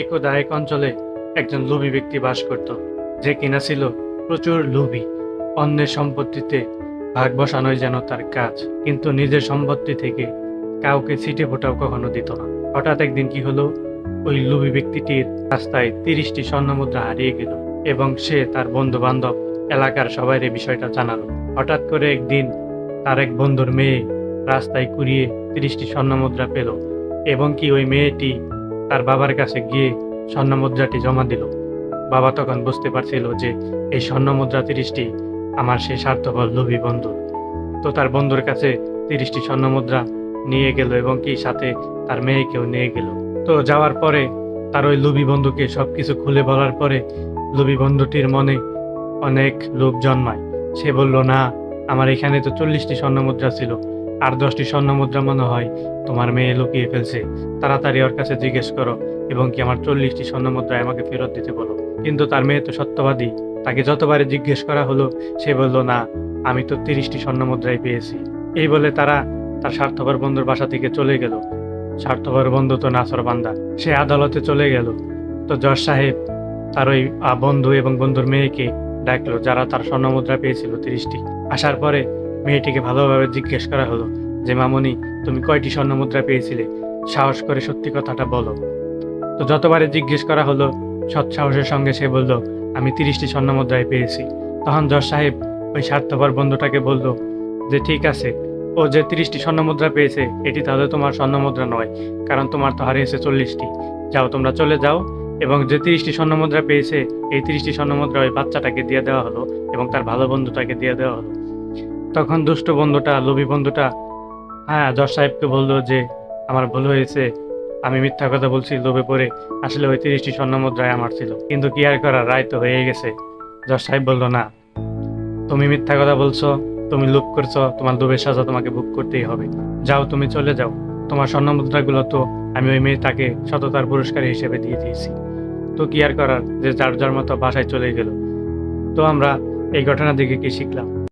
একদা এক অঞ্চলে একজন লোভী ব্যক্তি বাস করত, যে কিনা ছিল প্রচুর লোভী। অন্যের সম্পত্তিতে ভাগ বসানোই যেন তার কাজ, কিন্তু নিজের সম্পত্তি থেকে কাউকে ছিটে ফোটাও কখনো দিত না। হঠাৎ একদিন কি হলো? ওই লোভী ব্যক্তিটির রাস্তায় তিরিশটি স্বর্ণমুদ্রা হারিয়ে গেল, এবং সে তার বন্ধু বান্ধব এলাকার সবাই এই বিষয়টা জানালো। হঠাৎ করে একদিন তার এক বন্ধুর মেয়ে রাস্তায় কুড়িয়ে তিরিশটি স্বর্ণমুদ্রা পেল, এবং কি ওই মেয়েটি তার বাবার কাছে গিয়ে স্বর্ণমুদ্রাটি জমা দিল। বাবা তখন বুঝতে পারছিল যে এই স্বর্ণমুদ্রা তিরিশটি আমার সেই স্বার্থপর লোভী বন্ধু। তো তার বন্ধুর কাছে তিরিশটি স্বর্ণমুদ্রা নিয়ে গেল এবং কি সাথে তার মেয়েকেও নিয়ে গেল। তো যাওয়ার পরে তার ওই লোভী বন্ধুকে সবকিছু খুলে বলার পরে লোভী বন্ধুটির মনে অনেক লোভ জন্মায়। সে বলল, না, আমার এখানে তো চল্লিশটি স্বর্ণমুদ্রা ছিল। আর দশটি স্বর্ণমুদ্রা মনে হয় তোমার মেয়ে লুকিয়ে ফেলছে। তাড়াতাড়ি ওর কাছে জিজ্ঞেস করো, এবং কি আমার চল্লিশটি স্বর্ণমুদ্রা আমাকে ফেরত দিতে বলো। কিন্তু তার মেয়ে তো সত্যবাদী। তাকে যতবারে জিজ্ঞেস করা হলো, সে বলল, না, আমি তো তিরিশটি স্বর্ণমুদ্রাই পেয়েছি। এই বলে তারা তার স্বার্থপর বন্ধুর বাসা থেকে চলে গেল। স্বার্থপর বন্ধু তো নাসর বান্দা। সে আদালতে চলে গেল। তো জজ সাহেব তার ওই বন্ধু এবং বন্ধুর মেয়েকে ডাকলো, যারা তার স্বর্ণমুদ্রা পেয়েছিল তিরিশটি। আসার পরে মেয়েটিকে ভালোভাবে জিজ্ঞেস করা হলো যে, মামনি, তুমি কয়টি স্বর্ণমুদ্রা পেয়েছিলে? সাহস করে সত্যি কথাটা বলো। তো যতবারে জিজ্ঞেস করা হলো সৎ সাহসের সঙ্গে সে বলল, আমি তিরিশটি স্বর্ণমুদ্রায় পেয়েছি। তখন জজ সাহেব ওই স্বার্থপর বন্ধুটাকে বলল, যে ঠিক আছে, ও যে তিরিশটি স্বর্ণমুদ্রা পেয়েছে, এটি তাহলে তোমার স্বর্ণমুদ্রা নয়, কারণ তোমার তো হারিয়েছে চল্লিশটি। যাও, তোমরা চলে যাও। এবং যে তিরিশটি স্বর্ণমুদ্রা পেয়েছে, এই তিরিশটি স্বর্ণমুদ্রা ওই বাচ্চাটাকে দিয়ে দেওয়া হলো এবং তার ভালো বন্ধুটাকে দিয়ে দেওয়া হলো। তখন দুষ্ট বন্ধুটা, লোভী বন্ধুটা হ্যাঁ জজ সাহেবকে বলল যে, আমার ভুল হয়েছে। আমি মিথ্যা কথা বলছি, লোভে পড়ে। আসলে ওই তিরিশটি স্বর্ণমুদ্রায় আমার ছিল। কিন্তু কি আর করার? রায় তো হয়ে গেছে। জজ সাহেব বলল, না। তুমি মিথ্যা কথা বলছো, তুমি লুপ করছ, তোমার লোভের সাজা তোমাকে বুক করতেই হবে। যাও, তুমি চলে যাও। তোমার স্বর্ণ স্বর্ণমুদ্রাগুলো তো আমি ওই মেয়ে তাকে সততার পুরস্কার হিসেবে দিয়ে দিয়েছি। তো কি আর করার? যে যার যার মতো বাসায় চলে গেল। তো আমরা এই ঘটনা থেকে কি শিখলাম?